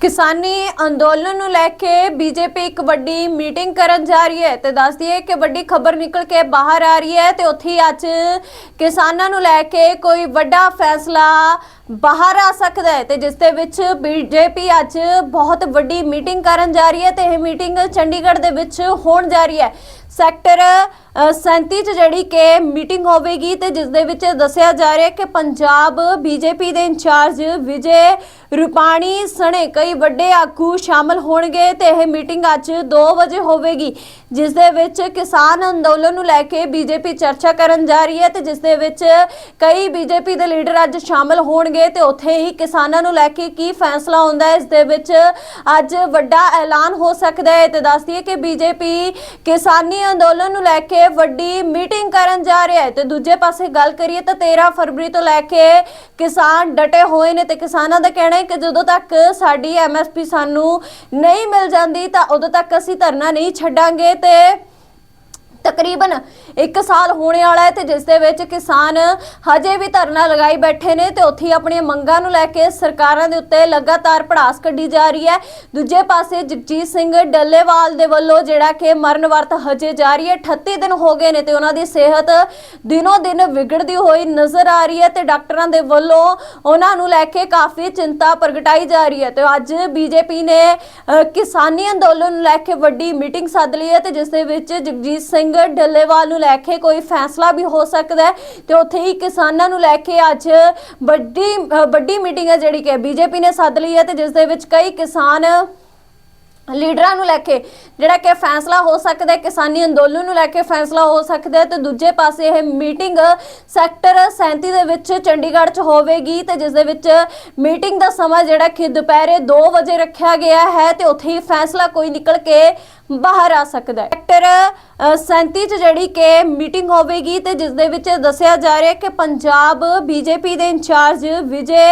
ਕਿਸਾਨੀ ਅੰਦੋਲਨ ਨੂੰ ਲੈ ਕੇ ਬੀਜੇਪੀ ਇੱਕ ਵੱਡੀ ਮੀਟਿੰਗ ਕਰਨ ਜਾ ਰਹੀ ਹੈ ਤੇ ਦੱਸਦੀ ਹੈ ਕਿ ਵੱਡੀ ਖਬਰ ਨਿਕਲ ਕੇ ਬਾਹਰ ਆ ਰਹੀ ਹੈ ਤੇ ਉੱਥੇ ਅੱਜ ਕਿਸਾਨਾਂ ਨੂੰ ਲੈ ਕੇ ਕੋਈ ਵੱਡਾ ਫੈਸਲਾ ਬਾਹਰ ਆ ਸਕਦਾ ਹੈ ਤੇ ਜਿਸ ਦੇ ਵਿੱਚ ਬੀਜੇਪੀ ਅੱਜ ਬਹੁਤ ਵੱਡੀ ਮੀਟਿੰਗ ਕਰਨ ਜਾ ਰਹੀ ਹੈ ਤੇ ਇਹ ਮੀਟਿੰਗ ਚੰਡੀਗੜ੍ਹ ਦੇ ਵਿੱਚ ਹੋਣ ਜਾ ਰਹੀ ਹੈ। ਸੈਕਟਰ ਅ, 37 ਚ ਜਿਹੜੀ ਕਿ ਮੀਟਿੰਗ ਹੋਵੇਗੀ ਤੇ ਜਿਸ ਦੇ ਵਿੱਚ ਦੱਸਿਆ ਜਾ ਰਿਹਾ ਕਿ ਪੰਜਾਬ ਬੀਜੇਪੀ ਦੇ ਇੰਚਾਰਜ ਵਿਜੇ ਰੁਪਾਣੀ ਸਣੇ ਕਈ ਵੱਡੇ ਆਗੂ ਸ਼ਾਮਲ ਹੋਣਗੇ ਤੇ ਇਹ ਮੀਟਿੰਗ ਅੱਜ 2 ਵਜੇ ਹੋਵੇਗੀ ਜਿਸ ਦੇ ਵਿੱਚ ਕਿਸਾਨ ਅੰਦੋਲਨ ਨੂੰ ਲੈ ਕੇ ਬੀਜੇਪੀ ਚਰਚਾ ਕਰਨ ਜਾ ਰਹੀ ਹੈ ਤੇ ਜਿਸ ਦੇ ਵਿੱਚ ਕਈ ਬੀਜੇਪੀ ਦੇ ਲੀਡਰ ਅੱਜ ਸ਼ਾਮਲ ਹੋਣਗੇ ਤੇ ਉੱਥੇ ਹੀ ਕਿਸਾਨਾਂ ਨੂੰ ਲੈ ਕੇ ਕੀ ਫੈਸਲਾ ਹੁੰਦਾ ਹੈ ਇਸ ਦੇ ਵਿੱਚ ਅੱਜ ਵੱਡਾ ਐਲਾਨ ਹੋ ਸਕਦਾ ਹੈ ਤੇ ਦੱਸਦੀ ਹੈ ਕਿ ਬੀਜੇਪੀ ਕਿਸਾਨੀ ਅੰਦੋਲਨ ਨੂੰ ਲੈ ਕੇ ਵੱਡੀ ਮੀਟਿੰਗ ਕਰਨ ਜਾ ਰਿਹਾ ਹੈ। ਤੇ ਦੂਜੇ ਪਾਸੇ ਗੱਲ ਕਰੀਏ ਤਾਂ 13 ਫਰਵਰੀ ਤੋਂ ਲੈ ਕੇ ਕਿਸਾਨ ਡਟੇ ਹੋਏ ਨੇ ਤੇ ਕਿਸਾਨਾਂ ਦਾ ਕਹਿਣਾ ਹੈ ਕਿ ਜਦੋਂ ਤੱਕ ਸਾਡੀ ਐਮਐਸਪੀ ਸਾਨੂੰ ਨਹੀਂ ਮਿਲ ਜਾਂਦੀ ਤਾਂ ਉਦੋਂ ਤੱਕ ਅਸੀਂ ਧਰਨਾ ਨਹੀਂ ਛੱਡਾਂਗੇ ਤੇ ਤਕਰੀਬਨ 1 ਸਾਲ ਹੋਣੇ ਵਾਲਾ ਹੈ ਤੇ ਜਿਸ ਦੇ ਵਿੱਚ ਕਿਸਾਨ ਹਜੇ ਵੀ ਧਰਨਾ ਲਗਾਈ ਬੈਠੇ ਨੇ ਤੇ ਉੱਥੇ ਆਪਣੀਆਂ ਮੰਗਾਂ ਨੂੰ ਲੈ ਕੇ ਸਰਕਾਰਾਂ ਦੇ ਉੱਤੇ ਲਗਾਤਾਰ ਪੜਾਸ ਕੱਢੀ ਜਾ ਰਹੀ ਹੈ। ਦੂਜੇ ਪਾਸੇ ਜਗਜੀਤ ਸਿੰਘ ਡੱਲੇਵਾਲ ਦੇ ਵੱਲੋਂ ਜਿਹੜਾ ਕਿ ਮਰਨ ਵਰਤ ਹਜੇ ਜਾਰੀ ਹੈ 38 ਦਿਨ ਹੋ ਗਏ ਨੇ ਤੇ ਉਹਨਾਂ ਦੀ ਸਿਹਤ ਦਿਨੋ ਦਿਨ ਵਿਗੜਦੀ ਹੋਈ ਨਜ਼ਰ ਆ ਰਹੀ ਹੈ ਤੇ ਡਾਕਟਰਾਂ ਦੇ ਵੱਲੋਂ ਉਹਨਾਂ ਨੂੰ ਲੈ ਕੇ ਕਾਫੀ ਚਿੰਤਾ ਪ੍ਰਗਟਾਈ ਜਾ ਰਹੀ ਹੈ ਤੇ ਅੱਜ ਬੀਜੇਪੀ ਨੇ ਕਿਸਾਨੀ ਅੰਦੋਲਨ ਨੂੰ ਲੈ ਕੇ ਵੱਡੀ ਮੀਟਿੰਗ ਸੱਦ ਲਈ ਹੈ ਤੇ ਜਿਸ ਦੇ ਵਿੱਚ ਜਗਜੀਤ ਸਿੰਘ ਡੱਲੇਵਾਲ ਨੂੰ ਲੈ ਕੇ ਕੋਈ ਫੈਸਲਾ ਵੀ ਹੋ ਸਕਦਾ ਹੈ ਤੇ ਉੱਥੇ ਹੀ ਕਿਸਾਨਾਂ ਨੂੰ ਲੈ ਕੇ ਅੱਜ ਵੱਡੀ ਵੱਡੀ ਮੀਟਿੰਗ ਹੈ ਜਿਹੜੀ ਕਿ ਬੀਜੇਪੀ ਨੇ ਸੱਦ ਲਈ ਹੈ ਤੇ ਜਿਸ ਦੇ ਵਿੱਚ ਕਈ ਕਿਸਾਨ ਲੀਡਰਾਂ ਨੂੰ ਲੈ ਕੇ ਜਿਹੜਾ ਕਿ ਫੈਸਲਾ ਹੋ ਸਕਦਾ ਹੈ, ਕਿਸਾਨੀ ਅੰਦੋਲਨ ਨੂੰ ਲੈ ਕੇ ਫੈਸਲਾ ਹੋ ਸਕਦਾ ਹੈ ਤੇ ਦੂਜੇ ਪਾਸੇ ਇਹ ਮੀਟਿੰਗ ਸੈਕਟਰ 37 ਦੇ ਵਿੱਚ ਚੰਡੀਗੜ੍ਹ 'ਚ ਹੋਵੇਗੀ ਤੇ ਜਿਸ ਦੇ ਵਿੱਚ ਮੀਟਿੰਗ ਦਾ ਸਮਾਂ ਜਿਹੜਾ ਕਿ ਦੁਪਹਿਰੇ 2 ਵਜੇ ਰੱਖਿਆ ਗਿਆ ਹੈ ਤੇ ਉੱਥੇ ਹੀ ਫੈਸਲਾ ਕੋਈ ਨਿਕਲ ਕੇ ਬਾਹਰ ਆ ਸਕਦਾ ਹੈ। ਸੈਕਟਰ 37 ਚ ਜਿਹੜੀ ਕਿ ਮੀਟਿੰਗ ਹੋਵੇਗੀ ਤੇ ਜਿਸ ਦੇ ਵਿੱਚ ਦੱਸਿਆ ਜਾ ਰਿਹਾ ਹੈ ਕਿ ਪੰਜਾਬ ਬੀਜੇਪੀ ਦੇ ਇੰਚਾਰਜ ਵਿਜੇ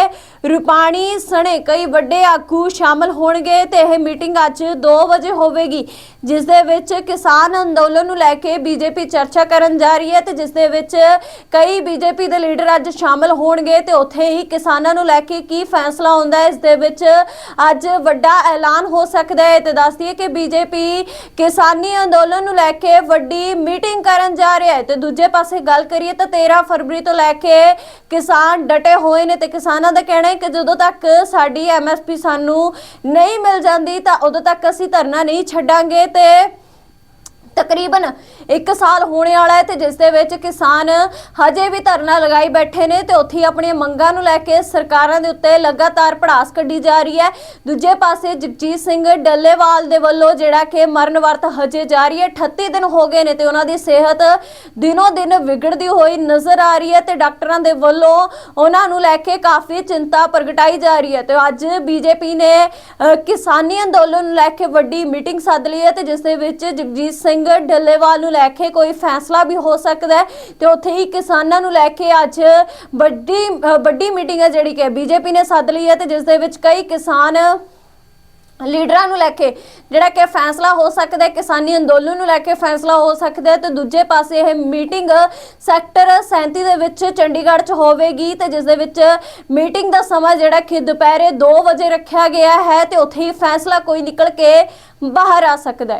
ਰੁਪਾਣੀ ਸਣੇ ਕਈ ਵੱਡੇ ਆਗੂ ਸ਼ਾਮਲ ਹੋਣਗੇ ਤੇ ਇਹ ਮੀਟਿੰਗ ਅੱਜ 2 ਵਜੇ ਹੋਵੇਗੀ, ਜਿਸ ਦੇ ਵਿੱਚ ਕਿਸਾਨ ਅੰਦੋਲਨ ਨੂੰ ਲੈ ਕੇ ਬੀਜੇਪੀ ਚਰਚਾ ਕਰਨ ਜਾ ਰਹੀ ਹੈ ਤੇ ਜਿਸ ਦੇ ਵਿੱਚ ਕਈ ਬੀਜੇਪੀ ਦੇ ਲੀਡਰ ਅੱਜ ਸ਼ਾਮਲ ਹੋਣਗੇ ਤੇ ਉੱਥੇ ਹੀ ਕਿਸਾਨਾਂ ਨੂੰ ਲੈ ਕੇ ਕੀ ਫੈਸਲਾ ਹੁੰਦਾ ਹੈ, ਇਸ ਦੇ ਵਿੱਚ ਅੱਜ ਵੱਡਾ ਐਲਾਨ ਹੋ ਸਕਦਾ ਹੈ। ਤੇ ਦੱਸਦੀ ਹੈ ਕਿ ਬੀਜੇਪੀ ਕਿਸਾਨੀ ਅੰਦੋਲਨ ਨੂੰ ਲੈ ਕੇ ਵੱਡੀ ਮੀਟਿੰਗ ਕਰਨ ਜਾ ਰਿਹਾ ਹੈ। ਤੇ ਦੂਜੇ ਪਾਸੇ ਗੱਲ ਕਰੀਏ ਤਾਂ 13 ਫਰਵਰੀ ਤੋਂ ਲੈ ਕੇ ਕਿਸਾਨ ਡਟੇ ਹੋਏ ਨੇ ਤੇ ਕਿਸਾਨਾਂ ਦਾ ਕਹਿਣਾ ਹੈ ਕਿ ਜਦੋਂ ਤੱਕ ਸਾਡੀ ਐਮਐਸਪੀ ਸਾਨੂੰ ਨਹੀਂ ਮਿਲ ਜਾਂਦੀ ਤਾਂ ਉਦੋਂ ਤੱਕ ਅਸੀਂ ਧਰਨਾ ਨਹੀਂ ਛੱਡਾਂਗੇ ਤੇ ਤਕਰੀਬਨ 1 ਸਾਲ ਹੋਣੇ ਵਾਲਾ ਹੈ ਤੇ ਜਿਸ ਦੇ ਵਿੱਚ ਕਿਸਾਨ ਹਜੇ ਵੀ ਧਰਨਾ ਲਗਾਈ ਬੈਠੇ ਨੇ ਤੇ ਉੱਥੇ ਹੀ ਆਪਣੀਆਂ ਮੰਗਾਂ ਨੂੰ ਲੈ ਕੇ ਸਰਕਾਰਾਂ ਦੇ ਉੱਤੇ ਲਗਾਤਾਰ ਪੜਾਸ ਕੱਢੀ ਜਾ ਰਹੀ ਹੈ। ਦੂਜੇ ਪਾਸੇ ਜਗਜੀਤ ਸਿੰਘ ਡੱਲੇਵਾਲ ਦੇ ਵੱਲੋਂ ਜਿਹੜਾ ਕਿ ਮਰਨ ਵਰਤ ਹਜੇ ਜਾਰੀ ਹੈ 38 ਦਿਨ ਹੋ ਗਏ ਨੇ ਤੇ ਉਹਨਾਂ ਦੀ ਸਿਹਤ ਦਿਨੋ ਦਿਨ ਵਿਗੜਦੀ ਹੋਈ ਨਜ਼ਰ ਆ ਰਹੀ ਹੈ ਤੇ ਡਾਕਟਰਾਂ ਦੇ ਵੱਲੋਂ ਉਹਨਾਂ ਨੂੰ ਲੈ ਕੇ ਕਾਫੀ ਚਿੰਤਾ ਪ੍ਰਗਟਾਈ ਜਾ ਰਹੀ ਹੈ ਤੇ ਅੱਜ ਬੀਜੇਪੀ ਨੇ ਕਿਸਾਨੀ ਅੰਦੋਲਨ ਨੂੰ ਲੈ ਕੇ ਵੱਡੀ ਮੀਟਿੰਗ ਸੱਦ ਲਈ ਹੈ ਤੇ ਜਿਸ ਦੇ ਵਿੱਚ ਜਗਜੀਤ ਸਿੰਘ ਡੱਲੇਵਾਲ ਨੂੰ ਲੈ ਕੇ ਕੋਈ ਫੈਸਲਾ ਵੀ ਹੋ ਸਕਦਾ ਹੈ ਤੇ ਉੱਥੇ ਹੀ ਕਿਸਾਨਾਂ ਨੂੰ ਲੈ ਕੇ ਅੱਜ ਵੱਡੀ ਵੱਡੀ ਮੀਟਿੰਗ ਹੈ ਜਿਹੜੀ ਕਿ ਬੀਜੇਪੀ ਨੇ ਸੱਦ ਲਈ ਹੈ ਤੇ ਜਿਸ ਦੇ ਵਿੱਚ ਕਈ ਕਿਸਾਨ ਲੀਡਰਾਂ ਨੂੰ ਲੈ ਕੇ ਜਿਹੜਾ ਕਿ ਫੈਸਲਾ ਹੋ ਸਕਦਾ ਹੈ, ਕਿਸਾਨੀ ਅੰਦੋਲਨ ਨੂੰ ਲੈ ਕੇ ਫੈਸਲਾ ਹੋ ਸਕਦਾ ਹੈ ਤੇ ਦੂਜੇ ਪਾਸੇ ਇਹ ਮੀਟਿੰਗ ਸੈਕਟਰ 37 ਦੇ ਵਿੱਚ ਚੰਡੀਗੜ੍ਹ 'ਚ ਹੋਵੇਗੀ ਤੇ ਜਿਸ ਦੇ ਵਿੱਚ ਮੀਟਿੰਗ ਦਾ ਸਮਾਂ ਜਿਹੜਾ ਕਿ ਦੁਪਹਿਰੇ 2 ਵਜੇ ਰੱਖਿਆ ਗਿਆ ਹੈ ਤੇ ਉੱਥੇ ਹੀ ਫੈਸਲਾ ਕੋਈ ਨਿਕਲ ਕੇ ਬਾਹਰ ਆ ਸਕਦਾ ਹੈ।